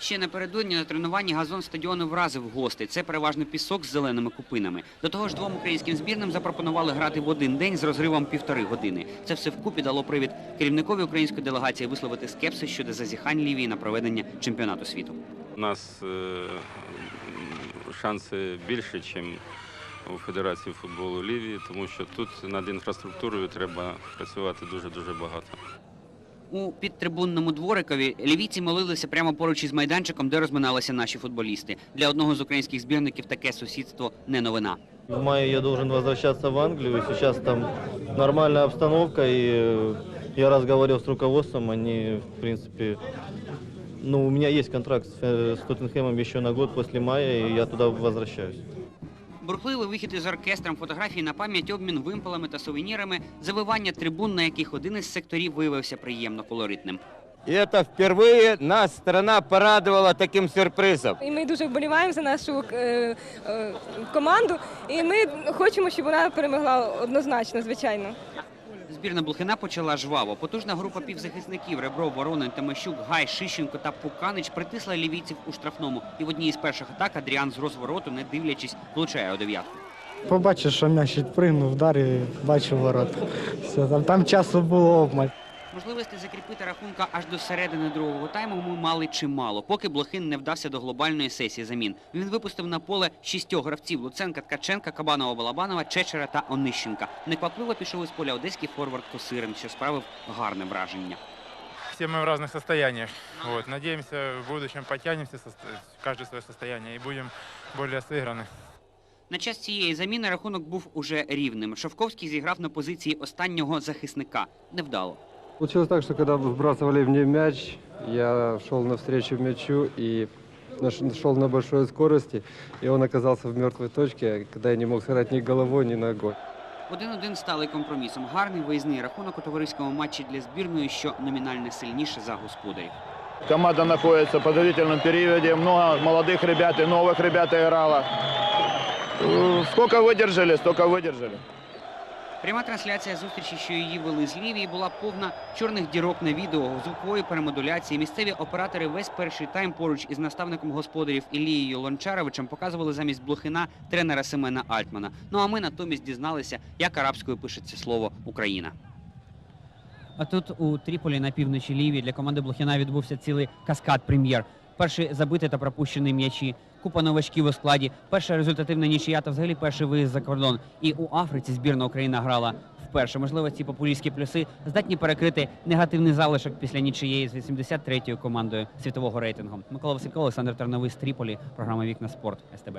Ще напередодні на тренуванні газон стадіону вразив гостей. Це переважно пісок з зеленими купинами. До того ж, двом українським збірним запропонували грати в один день з розривом півтори години. Це все вкупі дало привід керівникові української делегації висловити скепсис щодо зазіхань Лівії на проведення чемпіонату світу. У нас е, шанси більше, ніж у Федерації футболу Лівії, тому що тут над інфраструктурою треба працювати дуже-дуже багато У підтрибунному дворикові лівійці молилися прямо поруч із майданчиком, де розминалися наші футболісти. Для одного з українських збірників таке сусідство не новина. В мае я должен возвращаться в Англию, и сейчас там нормальная обстановка, и э, я разговаривал с руководством, они, в принципе, ну, у меня есть контракт с, э, с Тоттенхэмом еще на год после мая, и я туда возвращаюсь. Бурхливий вихід із оркестром, фотографії на пам'ять, обмін вимпелами та сувенірами, завивання трибун, на яких один із секторів виявився приємно колоритним. І це вперше нас страна порадувала таким сюрпризом. І ми дуже вболіваємо за нашу е, е, команду. І ми хочемо, щоб вона перемогла однозначно, звичайно. Збірна Блохина почала жваво. Потужна група півзахисників Ребро, Воронин, Тимощук, Гай, Шищенко та Пуканич притисла лівійців у штрафному. І в одній із перших атак Адріан з розвороту, не дивлячись, влучає у дев'ятку. Побачив, що м'яч відпригнув, вдар і бачив ворота. Все, там, там часу було обмаль. Можливості закріпити рахунка аж до середини другого тайму ми мали чимало, поки Блохин не вдався до глобальної сесії замін. Він випустив на поле шістьох гравців Луценка, Ткаченка, Кабанова, Балабанова, Чечера та Онищенка. Неквапливо пішов із поля одеський форвард Косирин, що справив гарне враження. Все мы в разных состояниях. Вот. Надеемся, в будущем подтянемся, состо- каждый свое состояние, и будем более сыграны. На час цієї заміни рахунок був уже рівним. Шовковський зіграв на позиції останнього захисника. Невдало. Получилось так, что когда вбрасывали мне мяч, я шел навстречу мячу и наш- шел на большой скорости, и он оказался в мертвой точке, когда я не мог сыграть ни головой, ни ногой. Один-один стали компромісом. Гарний виїзний рахунок у товариському матчі для збірної, що номінально сильніше за господарів. Команда находится в подготовительном периоде. Много молодых ребят и новых ребят играло. Э, Сколько выдержали, столько выдержали. Пряма трансляція зустрічі, що її вели з Лівії, була повна чорних дірок на відео, звукової перемодуляції. Місцеві оператори весь перший тайм поруч із наставником господарів Ілією Лончаровичем показували замість Блохина тренера Семена Альтмана. Ну а ми натомість дізналися, як арабською пишеться слово Україна. А тут у Тріполі на півночі Лівії для команди Блохіна відбувся цілий каскад прем'єр. Перший забиті та пропущені м'ячі, купа новачків у складі, перша результативна нічия та взагалі перший виїзд за кордон. І у Африці збірна Україна грала вперше. Можливо, ці популістські плюси здатні перекрити негативний залишок після нічиєї з 83-ю командою світового рейтингу. Микола Василько, Олександр Терновий з Тріполі. Програма Вікна Спорт СТБ.